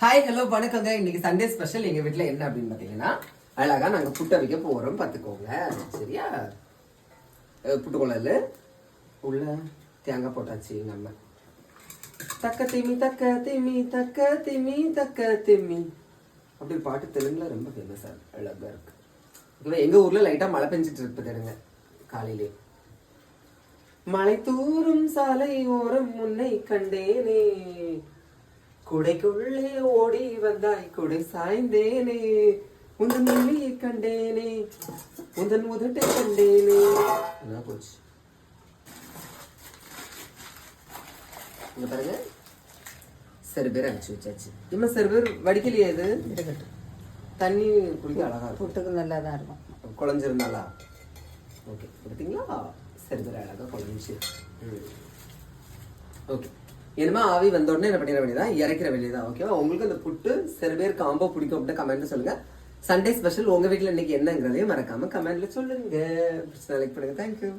Hi hello வணக்கங்க. இன்னைக்கு Sunday special எங்க வீட்டில் என்ன அப்படின்னு பாத்தீங்கன்னா அழகா நாங்க புட்டை வைக்க போறோம் பாத்துக்கோங்க. சரியா? அஹ் புட்டுக்குழல் உள்ள தேங்காய் போட்டாச்சு நம்ம. தக்க திமி தக்க திமி தக்க திமி தக்க திமி. அப்படி பாட்டு தெலுங்குல ரொம்ப ஃபேமஸாக இருக்கு. அழகா இருக்கு. ஓகேவா எங்க ஊர்ல லைட்டா மழை பெஞ்சிட்டு இருப்பதுங்க பாருங்க காலையிலே. மலை தூரும் சாலை ஓரம் முன்னை கண்டேனே. குடைக்குள்ளே ஓடி வந்தாய் குடை சாய்ந்தேனே. உந்தன் மொழியை கண்டேனே. உந்தன் உதட்டை கண்டேனே. என்ன போச்சு? இங்க பாருங்க. சரி பேர் அடிச்சு வச்சாச்சு. இம்மா சரி பேர் வடிக்கலையே இது? தண்ணி குடிக்க அழகா இருக்கும். புட்டுக்கு நல்லா தான் இருக்கும். குழஞ்சிருந்தாளா ஓகே பார்த்தீங்களா சரி சரி அழகா குழஞ்சி ஓகே. என்னமா ஆவி வந்த உடனே என்ன பண்ணிட வேண்டியதான் இறக்கிற வேண்டியதான் ஓகேவா உங்களுக்கு அந்த புட்டு சில பேர் காம்போ பிடிக்கும் அப்படின்னு கமெண்ட்ல சொல்லுங்க. சண்டே ஸ்பெஷல் உங்க வீட்டில் இன்னைக்கு என்னங்கிறதையும் மறக்காம கமெண்ட்ல சொல்லுங்க. லைக் பண்ணுங்க. தேங்க்யூ